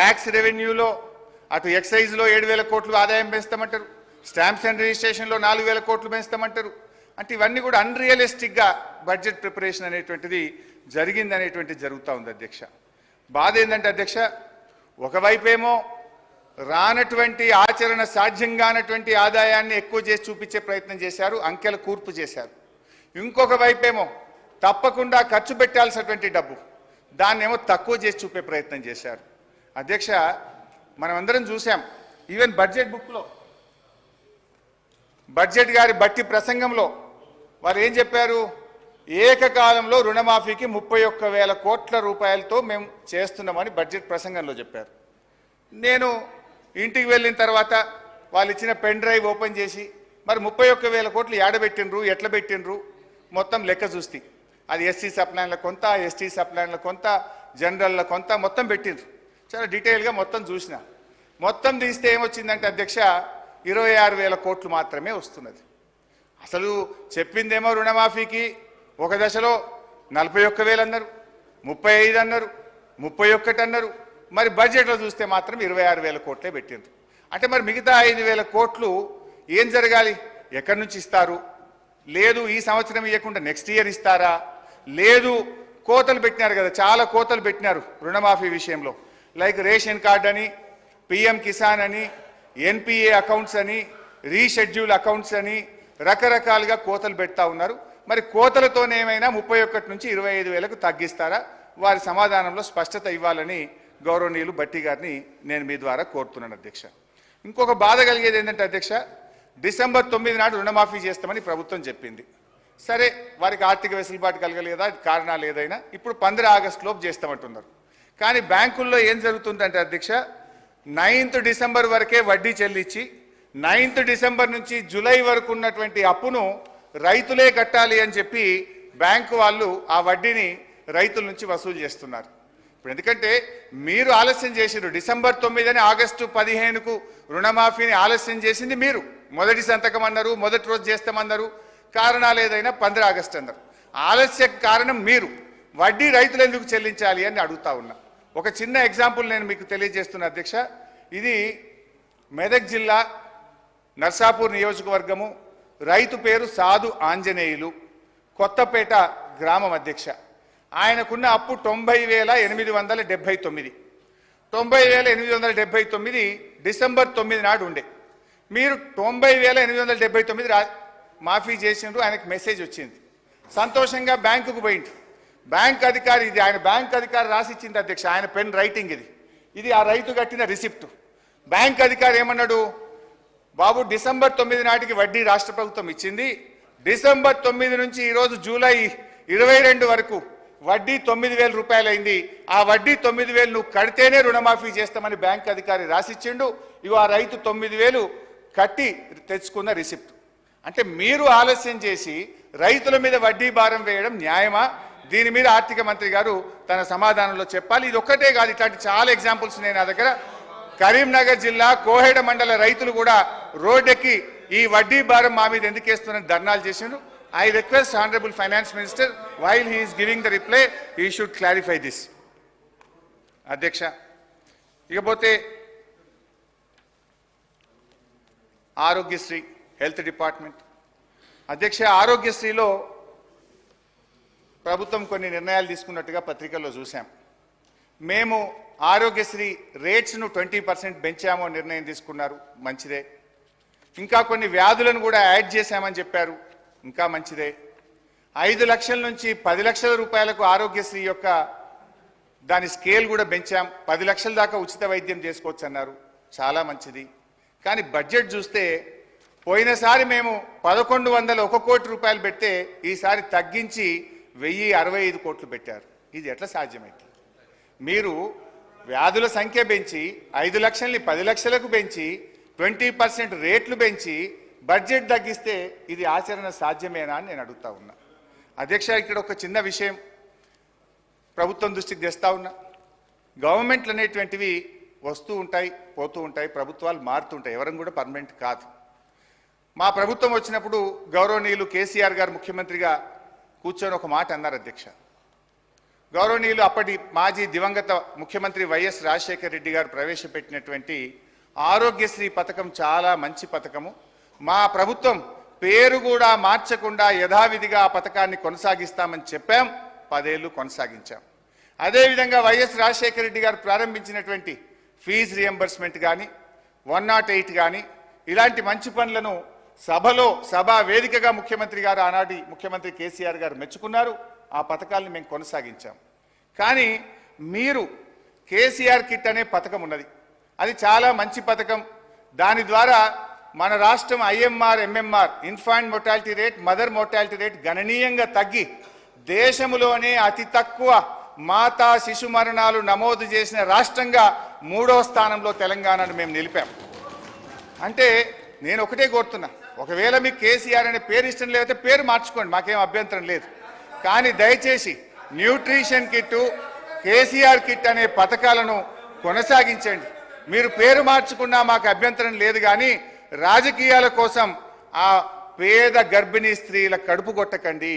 Tax రెవెన్యూలో అటు ఎక్సైజ్లో ఏడు వేల కోట్లు ఆదాయం పెంచుతామంటారు. స్టాంప్స్ అండ్ రిజిస్ట్రేషన్లో నాలుగు వేల కోట్లు పెంచుతామంటారు. అంటే ఇవన్నీ కూడా అన్రియలిస్టిక్గా బడ్జెట్ ప్రిపరేషన్ అనేటువంటిది జరిగింది అనేటువంటిది జరుగుతూ ఉంది అధ్యక్ష. బాధ ఏంటంటే అధ్యక్ష ఒకవైపేమో రానటువంటి ఆచరణ సాధ్యం కానటువంటి ఆదాయాన్ని ఎక్కువ చేసి చూపించే ప్రయత్నం చేశారు అంకెల కూర్పు చేశారు. ఇంకొక వైపేమో తప్పకుండా ఖర్చు పెట్టాల్సినటువంటి డబ్బు దాన్నేమో తక్కువ చేసి చూపే ప్రయత్నం చేశారు. అధ్యక్ష మనమందరం చూసాం ఈవెన్ బడ్జెట్ బుక్లో. బడ్జెట్ గారి బట్టి ప్రసంగంలో వారు ఏం చెప్పారు? ఏకకాలంలో రుణమాఫీకి ముప్పై ఒక్క వేల కోట్ల రూపాయలతో మేము చేస్తున్నామని బడ్జెట్ ప్రసంగంలో చెప్పారు. నేను ఇంటికి వెళ్ళిన తర్వాత వాళ్ళు ఇచ్చిన పెన్ డ్రైవ్ ఓపెన్ చేసి మరి ముప్పై ఒక్క వేల కోట్లు ఏడబెట్టిండ్రు ఎట్లా పెట్టిండ్రు? మొత్తం లెక్క చూస్తే. అది ఎస్సీ సప్లాన్ల కొంత ఎస్టీ సప్లాన్ల కొంత జనరల్ల కొంత మొత్తం పెట్టిండ్రు. చాలా డీటెయిల్గా మొత్తం చూసిన. మొత్తం తీస్తే ఏమొచ్చిందంటే అధ్యక్ష ఇరవై ఆరు వేల కోట్లు మాత్రమే వస్తున్నది. అసలు చెప్పిందేమో రుణమాఫీకి ఒక దశలో నలభై ఒక్క వేలు అన్నారు ముప్పై ఐదు అన్నారు ముప్పై ఒక్కటి అన్నారు. మరి బడ్జెట్లో చూస్తే మాత్రం ఇరవై ఆరు వేల కోట్లే పెట్టిండ్రు. అంటే మరి మిగతా ఐదు వేల కోట్లు ఏం జరగాలి? ఎక్కడి నుంచి ఇస్తారు? లేదు ఈ సంవత్సరం ఇవ్వకుండా నెక్స్ట్ ఇయర్ ఇస్తారా? లేదు కోతలు పెట్టినారు కదా చాలా కోతలు పెట్టినారు రుణమాఫీ విషయంలో. లైక్ రేషన్ కార్డ్ అని పిఎం కిసాన్ అని ఎన్పిఏ అకౌంట్స్ అని రీషెడ్యూల్ అకౌంట్స్ అని రకరకాలుగా కోతలు పెడతా ఉన్నారు. మరి కోతలతోనే ఏమైనా ముప్పై ఒకటి నుంచి ఇరవై ఐదు వేలకు తగ్గిస్తారా? వారి సమాధానంలో స్పష్టత ఇవ్వాలని గౌరవనీయులు బట్టి గారిని నేను మీ ద్వారా కోరుతున్నాను అధ్యక్ష. ఇంకొక బాధ కలిగేది ఏంటంటే అధ్యక్ష డిసెంబర్ తొమ్మిది నాడు రుణమాఫీ చేస్తామని ప్రభుత్వం చెప్పింది. సరే వారికి ఆర్థిక వెసులుబాటు కలగలేదా? కారణాలు ఏదైనా? ఇప్పుడు పంద్ర ఆగస్టులోపు చేస్తామంటున్నారు. కానీ బ్యాంకుల్లో ఏం జరుగుతుందంటే అధ్యక్ష నైన్త్ డిసెంబర్ వరకే వడ్డీ చెల్లించి నైన్త్ డిసెంబర్ నుంచి జూలై వరకు ఉన్నటువంటి అప్పును రైతులే కట్టాలి అని చెప్పి బ్యాంకు వాళ్ళు ఆ వడ్డీని రైతుల నుంచి వసూలు చేస్తున్నారు. ఇప్పుడు ఎందుకంటే మీరు ఆలస్యం చేసిరు డిసెంబర్ తొమ్మిది అని ఆగస్టు పదిహేనుకు రుణమాఫీని ఆలస్యం చేసింది మీరు. మొదటి సంతకం అన్నారు మొదటి రోజు చేస్తామన్నారు. కారణాలు ఏదైనా పంద్ర ఆగస్టు అన్నారు. ఆలస్య కారణం మీరు. వడ్డీ రైతులు ఎందుకు చెల్లించాలి అని అడుగుతా ఉన్నా. ఒక చిన్న ఎగ్జాంపుల్ నేను మీకు తెలియజేస్తున్నా అధ్యక్ష. ఇది మెదక్ జిల్లా నర్సాపూర్ నియోజకవర్గము. రైతు పేరు సాధు ఆంజనేయులు. కొత్తపేట గ్రామం అధ్యక్ష. ఆయనకున్న అప్పు తొంభై వేల ఎనిమిది వందల డెబ్బై తొమ్మిది. తొంభై వేల ఎనిమిది వందల డెబ్బై తొమ్మిది డిసెంబర్ తొమ్మిది నాడు ఉండే. మీరు తొంభై వేల ఎనిమిది వందల డెబ్బై తొమ్మిది రా మాఫీ చేసినారు ఆయనకు మెసేజ్ వచ్చింది. సంతోషంగా బ్యాంకుకు పోయిండు బ్యాంక్ అధికారి ఇది ఆయన బ్యాంక్ అధికారి రాసిచ్చింది అధ్యక్ష ఆయన పెన్ రైటింగ్ ఇది. ఇది ఆ రైతు కట్టిన రిసిప్ట్. బ్యాంక్ అధికారి ఏమన్నాడు? బాబు డిసెంబర్ తొమ్మిది నాటికి వడ్డీ రాష్ట్ర ప్రభుత్వం ఇచ్చింది. డిసెంబర్ తొమ్మిది నుంచి ఈరోజు జూలై ఇరవై రెండు వరకు వడ్డీ తొమ్మిది వేల రూపాయలైంది. ఆ వడ్డీ తొమ్మిది వేలు నువ్వు కడితేనే రుణమాఫీ చేస్తామని బ్యాంక్ అధికారి రాసిచ్చిండు. ఇవి ఆ రైతు తొమ్మిది వేలు కట్టి తెచ్చుకున్న రిసిప్ట్. అంటే మీరు ఆలస్యం చేసి రైతుల మీద వడ్డీ భారం వేయడం న్యాయమా? దీని మీద ఆర్థిక మంత్రి గారు తన సమాధానంలో చెప్పాలి. ఇది ఒక్కటే కాదు ఇట్లాంటి చాలా ఎగ్జాంపుల్స్ నేను నా దగ్గర. కరీంనగర్ జిల్లా కోహెడ మండల రైతులు కూడా రోడ్డెక్కి ఈ వడ్డీ భారం మా మీద ఎందుకు వేస్తున్న ధర్నాలు చేసిండ్రు. I request honourable finance minister while he's giving the reply he should clarify this అధ్యక్ష ఇకపోతే ఆరోగ్యశ్రీ హెల్త్ డిపార్ట్మెంట్ అధ్యక్ష ఆరోగ్యశ్రీలో ప్రభుత్వం కొన్ని నిర్ణయాలు తీసుకున్నట్టుగా పత్రికల్లో చూశాం. మేము ఆరోగ్యశ్రీ రేట్స్ను ట్వంటీ పర్సెంట్ పెంచామో నిర్ణయం తీసుకున్నారు. మంచిదే. ఇంకా కొన్ని వ్యాధులను కూడా యాడ్ చేశామని చెప్పారు. ఇంకా మంచిదే. ఐదు లక్షల నుంచి పది లక్షల రూపాయలకు ఆరోగ్యశ్రీ యొక్క దాని స్కేల్ కూడా పెంచాం. పది లక్షల దాకా ఉచిత వైద్యం చేసుకోవచ్చు అన్నారు. చాలా మంచిది. కానీ బడ్జెట్ చూస్తే పోయినసారి మేము పదకొండు వందల ఒక కోటి రూపాయలు పెడితే ఈసారి తగ్గించి వెయ్యి అరవై ఐదు కోట్లు పెట్టారు. ఇది ఎట్లా సాధ్యమైంది? మీరు వ్యాధుల సంఖ్య పెంచి ఐదు లక్షల్ని పది లక్షలకు పెంచి ట్వంటీ పర్సెంట్ రేట్లు పెంచి బడ్జెట్ తగ్గిస్తే ఇది ఆచరణ సాధ్యమేనా అని నేను అడుగుతా ఉన్నా. అధ్యక్ష ఇక్కడ ఒక చిన్న విషయం ప్రభుత్వం దృష్టికి తెస్తా ఉన్నా. గవర్నమెంట్లు అనేటువంటివి వస్తూ ఉంటాయి పోతూ ఉంటాయి ప్రభుత్వాలు మారుతుంటాయి ఎవరం కూడా పర్మనెంట్ కాదు. మా ప్రభుత్వం వచ్చినప్పుడు గౌరవనీయులు కేసీఆర్ గారు ముఖ్యమంత్రిగా కూర్చొని ఒక మాట అన్నారు అధ్యక్ష. గౌరవనీయులు అప్పటి మాజీ దివంగత ముఖ్యమంత్రి వైఎస్ రాజశేఖర రెడ్డి గారు ప్రవేశపెట్టినటువంటి ఆరోగ్యశ్రీ పథకం చాలా మంచి పథకము. మా ప్రభుత్వం పేరు కూడా మార్చకుండా యథావిధిగా ఆ పథకాన్ని కొనసాగిస్తామని చెప్పాం. పదేళ్ళు కొనసాగించాం. అదేవిధంగా వైఎస్ రాజశేఖర రెడ్డి గారు ప్రారంభించినటువంటి ఫీజు రియంబర్స్మెంట్ కానీ వన్ నాట్ ఎయిట్ కానీ ఇలాంటి మంచి పనులను సభలో సభా వేదికగా ముఖ్యమంత్రి గారు ఆనాటి ముఖ్యమంత్రి కేసీఆర్ గారు మెచ్చుకున్నారు. ఆ పథకాలను మేము కొనసాగించాం. కానీ మీరు కేసీఆర్ కిట్ అనే పథకం ఉన్నది. అది చాలా మంచి పథకం. దాని ద్వారా మన రాష్ట్రం IMR MMR infant mortality rate mother mortality rate గణనీయంగా తగ్గి దేశంలోనే అతి తక్కువ మాతా శిశు మరణాలు నమోదు చేసిన రాష్ట్రంగా మూడో స్థానంలో తెలంగాణను మేము నిలిపాం. అంటే నేను ఒకటే కోరుతున్నా. ఒకవేళ మీకు కేసీఆర్ అనే పేరు ఇష్టం లేకపోతే పేరు మార్చుకోండి మాకేం అభ్యంతరం లేదు. కానీ దయచేసి న్యూట్రిషన్ కిట్ కేసీఆర్ కిట్ అనే పథకాలను కొనసాగించండి. మీరు పేరు మార్చుకున్నా మాకు అభ్యంతరం లేదు కానీ రాజకీయాల కోసం ఆ పేద గర్భిణీ స్త్రీల కడుపు కొట్టకండి.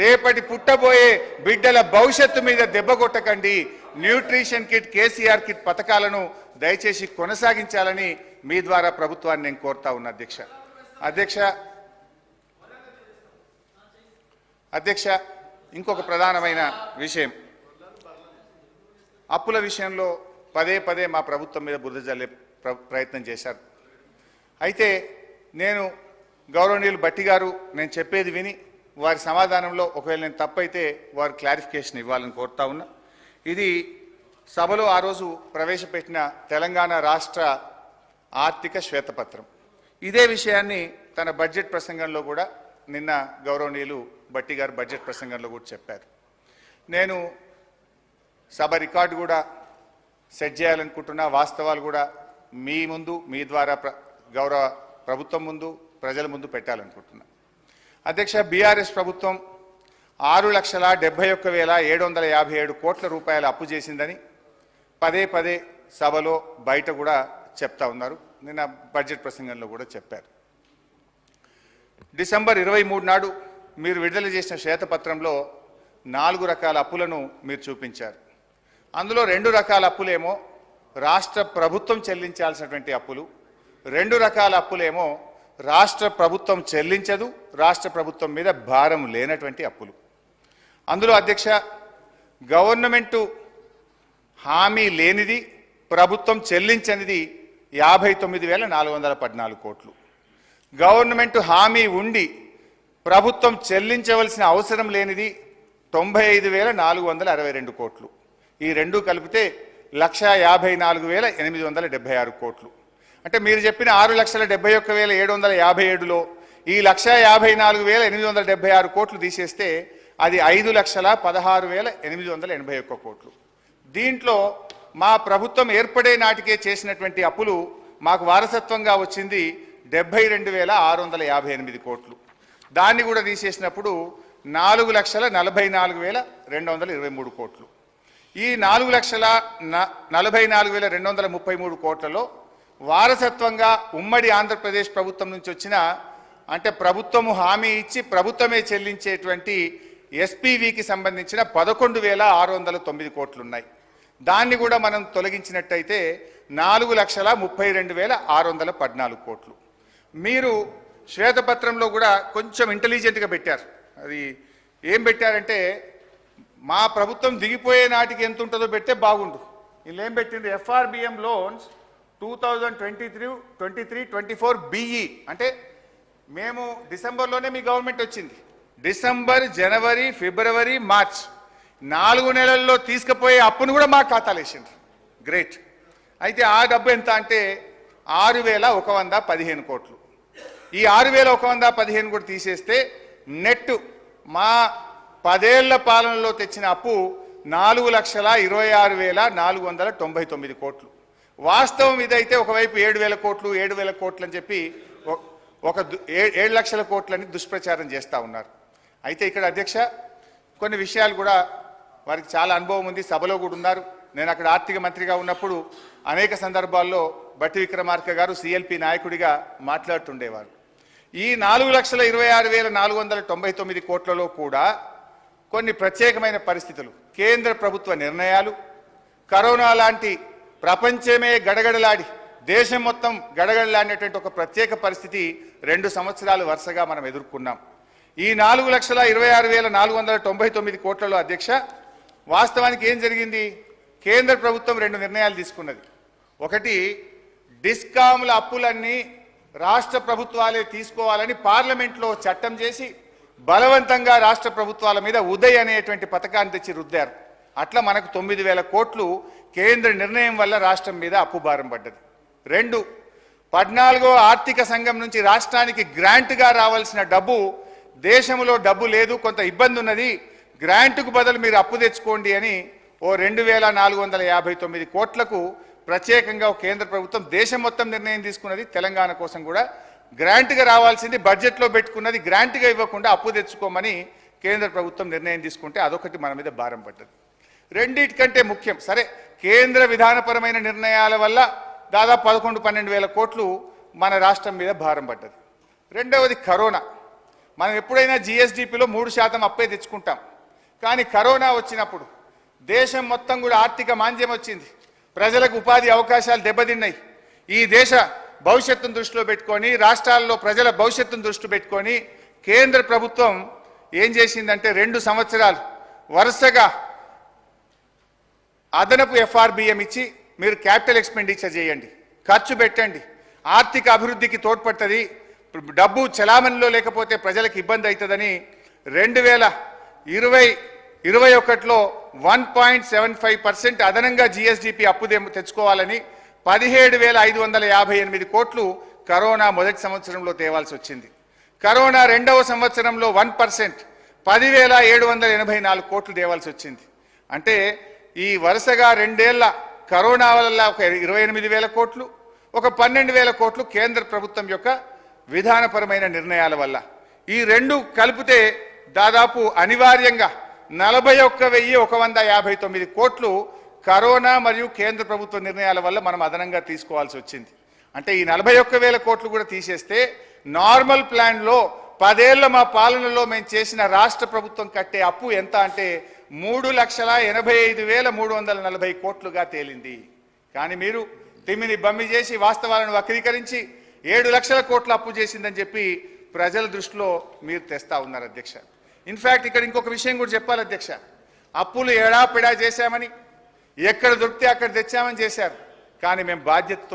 రేపటి పుట్టబోయే బిడ్డల భవిష్యత్తు మీద దెబ్బ కొట్టకండి. న్యూట్రిషన్ కిట్ కేసీఆర్ కిట్ పథకాలను దయచేసి కొనసాగించాలని మీ ద్వారా ప్రభుత్వాన్ని నేను కోరుతా ఉన్నా అధ్యక్ష. అధ్యక్ష అధ్యక్ష ఇంకొక ప్రధానమైన విషయం. అప్పుల విషయంలో పదే పదే మా ప్రభుత్వం మీద బురద జల్లే ప్ర- ప్రయత్నం చేశారు. అయితే నేను గౌరవనీయులు బట్టి గారు నేను చెప్పేది విని వారి సమాధానంలో ఒకవేళ నేను తప్పైతే వారు క్లారిఫికేషన్ ఇవ్వాలని కోరుతా ఉన్నా. ఇది సభలో ఆ రోజు ప్రవేశపెట్టిన తెలంగాణ రాష్ట్ర ఆర్థిక శ్వేతపత్రం. ఇదే విషయాన్ని తన బడ్జెట్ ప్రసంగంలో కూడా నిన్న గౌరవనీయులు బట్టి గారు బడ్జెట్ ప్రసంగంలో కూడా చెప్పారు. నేను సభ రికార్డు కూడా సెట్ చేయాలనుకుంటున్నా. వాస్తవాలు కూడా మీ ముందు మీ ద్వారా ప్ర గౌరవ ప్రభుత్వం ముందు ప్రజల ముందు పెట్టాలనుకుంటున్నా. అధ్యక్ష బీఆర్ఎస్ ప్రభుత్వం ఆరు లక్షల డెబ్బై ఒక్క వేల ఏడు వందల యాభై ఏడు కోట్ల రూపాయల అప్పు చేసిందని పదే పదే సభలో బయట కూడా చెప్తా ఉన్నారు. నిన్న బడ్జెట్ ప్రసంగంలో కూడా చెప్పారు. డిసెంబర్ ఇరవై మూడు నాడు మీరు విడుదల చేసిన శ్వేతపత్రంలో నాలుగు రకాల అప్పులను మీరు చూపించారు. అందులో రెండు రకాల అప్పులేమో రాష్ట్ర ప్రభుత్వం చెల్లించాల్సినటువంటి అప్పులు రెండు రకాల అప్పులేమో రాష్ట్ర ప్రభుత్వం చెల్లించదు రాష్ట్ర ప్రభుత్వం మీద భారం లేనటువంటి అప్పులు. అందులో అధ్యక్ష గవర్నమెంటు హామీ లేనిది ప్రభుత్వం చెల్లించనిది యాభై తొమ్మిది వేల నాలుగు వందల పద్నాలుగు కోట్లు. గవర్నమెంట్ హామీ ఉండి ప్రభుత్వం చెల్లించవలసిన అవసరం లేనిది తొంభై ఐదు వేల నాలుగు వందల అరవై రెండు కోట్లు. ఈ రెండు కలిపితే లక్ష యాభై నాలుగు వేల ఎనిమిది వందల డెబ్బై ఆరు కోట్లు. అంటే మీరు చెప్పిన ఆరు లక్షల డెబ్బై ఒక్క వేల ఏడు వందల యాభై ఏడులో ఈ లక్ష యాభై నాలుగు వేల ఎనిమిది వందల డెబ్బై ఆరు కోట్లు తీసేస్తే అది ఐదు లక్షల పదహారు వేల ఎనిమిది వందల ఎనభై ఒక్క కోట్లు. దీంట్లో మా ప్రభుత్వం ఏర్పడే నాటికే చేసినటువంటి అప్పులు మాకు వారసత్వంగా వచ్చింది డెబ్బై రెండు వేల ఆరు వందల యాభై ఎనిమిది కోట్లు. దాన్ని కూడా తీసేసినప్పుడు నాలుగు లక్షల నలభై నాలుగు వేల రెండు వందల ఇరవై మూడు కోట్లు. ఈ నాలుగు లక్షల న- నలభై నాలుగు వేల రెండు వందల ముప్పై మూడు కోట్లలో వారసత్వంగా ఉమ్మడి ఆంధ్రప్రదేశ్ ప్రభుత్వం నుంచి వచ్చిన అంటే ప్రభుత్వము హామీ ఇచ్చి ప్రభుత్వమే చెల్లించేటువంటి ఎస్పీవికి సంబంధించిన పదకొండు వేల ఆరు వందల తొమ్మిది కోట్లున్నాయి. దాన్ని కూడా మనం తొలగించినట్టయితే నాలుగు లక్షల ముప్పై రెండు వేల ఆరు వందల పద్నాలుగు కోట్లు. మీరు శ్వేతపత్రంలో కూడా కొంచెం ఇంటెలిజెంట్గా పెట్టారు. అది ఏం పెట్టారంటే మా ప్రభుత్వం దిగిపోయే నాటికి ఎంత ఉంటుందో పెట్టే బాగుండు. వీళ్ళు ఏం పెట్టిండ్రు? FRBM loans two thousand twenty three twenty three twenty four BE. అంటే మేము డిసెంబర్లోనే మీ గవర్నమెంట్ వచ్చింది. డిసెంబర్ జనవరి ఫిబ్రవరి మార్చ్. నాలుగు నెలల్లో తీసుకుపోయే అప్పును కూడా మా ఖాతాలు వేసిండ్రు. గ్రేట్ అయితే ఆ డబ్బు ఎంత అంటే ఆరు వేల ఒక వంద పదిహేను కోట్లు. ఈ ఆరు వేల ఒక వంద పదిహేను కూడా తీసేస్తే నెట్ మా పదేళ్ళ పాలనలో తెచ్చిన అప్పు నాలుగు లక్షల ఇరవై ఆరు వేల నాలుగు వందల తొంభై తొమ్మిది కోట్లు. వాస్తవం ఇదైతే ఒకవైపు ఏడు వేల కోట్లు ఏడు వేల కోట్లు అని చెప్పి ఒక ఏ- ఏడు లక్షల కోట్లని దుష్ప్రచారం చేస్తూ ఉన్నారు. అయితే ఇక్కడ అధ్యక్ష కొన్ని విషయాలు కూడా వారికి చాలా అనుభవం ఉంది సభలో కూడా ఉన్నారు. నేను అక్కడ ఆర్థిక మంత్రిగా ఉన్నప్పుడు అనేక సందర్భాల్లో బట్టి విక్రమార్క గారు సిఎల్పి నాయకుడిగా మాట్లాడుతుండేవారు. ఈ నాలుగు లక్షల ఇరవై ఆరు వేల నాలుగు వందల తొంభై తొమ్మిది కోట్లలో కూడా కొన్ని ప్రత్యేకమైన పరిస్థితులు. కేంద్ర ప్రభుత్వ నిర్ణయాలు కరోనా లాంటి ప్రపంచమే గడగడలాడి దేశం మొత్తం గడగడలాడినటువంటి ఒక ప్రత్యేక పరిస్థితి రెండు సంవత్సరాలు వరుసగా మనం ఎదుర్కొన్నాం. ఈ నాలుగు లక్షల ఇరవై ఆరు వేల నాలుగు వందల తొంభై తొమ్మిది కోట్లలో అధ్యక్ష వాస్తవానికి ఏం జరిగింది? కేంద్ర ప్రభుత్వం రెండు నిర్ణయాలు తీసుకున్నది. ఒకటి డిస్కామ్ల అప్పులన్నీ రాష్ట్ర ప్రభుత్వాలే తీసుకోవాలని పార్లమెంట్లో చట్టం చేసి బలవంతంగా రాష్ట్ర ప్రభుత్వాల మీద ఉదయ్ అనేటువంటి పథకాన్ని తెచ్చి రుద్దారు. అట్లా మనకు తొమ్మిది వేల కోట్లు కేంద్ర నిర్ణయం వల్ల రాష్ట్రం మీద అప్పు భారం పడ్డది. రెండు పద్నాలుగో ఆర్థిక సంఘం నుంచి రాష్ట్రానికి గ్రాంట్గా రావాల్సిన డబ్బు దేశంలో డబ్బు లేదు కొంత ఇబ్బంది ఉన్నది గ్రాంట్కు బదులు మీరు అప్పు తెచ్చుకోండి అని ఓ రెండు వేల నాలుగు వందల యాభై తొమ్మిది కోట్లకు ప్రత్యేకంగా కేంద్ర ప్రభుత్వం దేశం మొత్తం నిర్ణయం తీసుకున్నది. తెలంగాణ కోసం కూడా గ్రాంట్గా రావాల్సింది బడ్జెట్లో పెట్టుకున్నది. గ్రాంట్గా ఇవ్వకుండా అప్పు తెచ్చుకోమని కేంద్ర ప్రభుత్వం నిర్ణయం తీసుకుంటే అదొకటి మన మీద భారం పడ్డది. రెండిటికంటే ముఖ్యం. సరే కేంద్ర విధానపరమైన నిర్ణయాల వల్ల దాదాపు పదకొండు పన్నెండు వేల కోట్లు మన రాష్ట్రం మీద భారం పడ్డది. రెండవది కరోనా. మనం ఎప్పుడైనా జిఎస్డిపిలో మూడు శాతం అప్పే తెచ్చుకుంటాం. కానీ కరోనా వచ్చినప్పుడు దేశం మొత్తం కూడా ఆర్థిక మాంద్యం వచ్చింది. ప్రజలకు ఉపాధి అవకాశాలు దెబ్బతిన్నాయి. ఈ దేశ భవిష్యత్తును దృష్టిలో పెట్టుకొని రాష్ట్రాల్లో ప్రజల భవిష్యత్తును దృష్టి పెట్టుకొని కేంద్ర ప్రభుత్వం ఏం చేసిందంటే రెండు సంవత్సరాలు వరుసగా అదనపు ఎఫ్ఆర్బిఎం ఇచ్చి మీరు క్యాపిటల్ ఎక్స్పెండిచర్ చేయండి. ఖర్చు పెట్టండి. ఆర్థిక అభివృద్ధికి తోడ్పడుతుంది. డబ్బు చలామణిలో లేకపోతే ప్రజలకు ఇబ్బంది అవుతుందని రెండు వేల ఇరవై ఇరవై ఒకటిలో one point seven five percent అదనంగా జిఎస్డిపి అప్పు తెచ్చుకోవాలని పదిహేడు వేల ఐదు వందల యాభై ఎనిమిది కోట్లు కరోనా మొదటి సంవత్సరంలో తేవాల్సి వచ్చింది. కరోనా రెండవ సంవత్సరంలో వన్ పర్సెంట్ పదివేల ఏడు వందల ఎనభై నాలుగు కోట్లు తేవాల్సి వచ్చింది. అంటే ఈ వరుసగా రెండేళ్ళ కరోనా వల్ల ఒక ఇరవై ఎనిమిది వేల కోట్లు ఒక పన్నెండు వేల కోట్లు కేంద్ర ప్రభుత్వం యొక్క విధానపరమైన నిర్ణయాల వల్ల. ఈ రెండు కలిపితే దాదాపు అనివార్యంగా నలభై ఒక్క వెయ్యి ఒక వంద యాభై తొమ్మిది కోట్లు కరోనా మరియు కేంద్ర ప్రభుత్వ నిర్ణయాల వల్ల మనం అదనంగా తీసుకోవాల్సి వచ్చింది. అంటే ఈ నలభై ఒక్క వేల కోట్లు కూడా తీసేస్తే నార్మల్ ప్లాన్లో పదేళ్ళ మా పాలనలో మేము చేసిన రాష్ట్ర ప్రభుత్వం కట్టే అప్పు ఎంత అంటే మూడు లక్షల ఎనభై ఐదు వేల మూడు వందల నలభై కోట్లుగా తేలింది. కానీ మీరు తిమ్మిని బమ్మి చేసి వాస్తవాలను వక్రీకరించి ఏడు లక్షల కోట్ల అప్పు చేసిందని చెప్పి ప్రజల దృష్టిలో మీరు తెస్తా ఉన్నారు అధ్యక్ష. ఇన్ఫ్యాక్ట్ ఇక్కడ ఇంకొక విషయం కూడా చెప్పాలి అధ్యక్ష. అప్పులు ఎడాపెడా చేశామని ఎక్కడ దొరికితే అక్కడ తెచ్చామని చేశారు. కానీ మేము బాధ్యతతో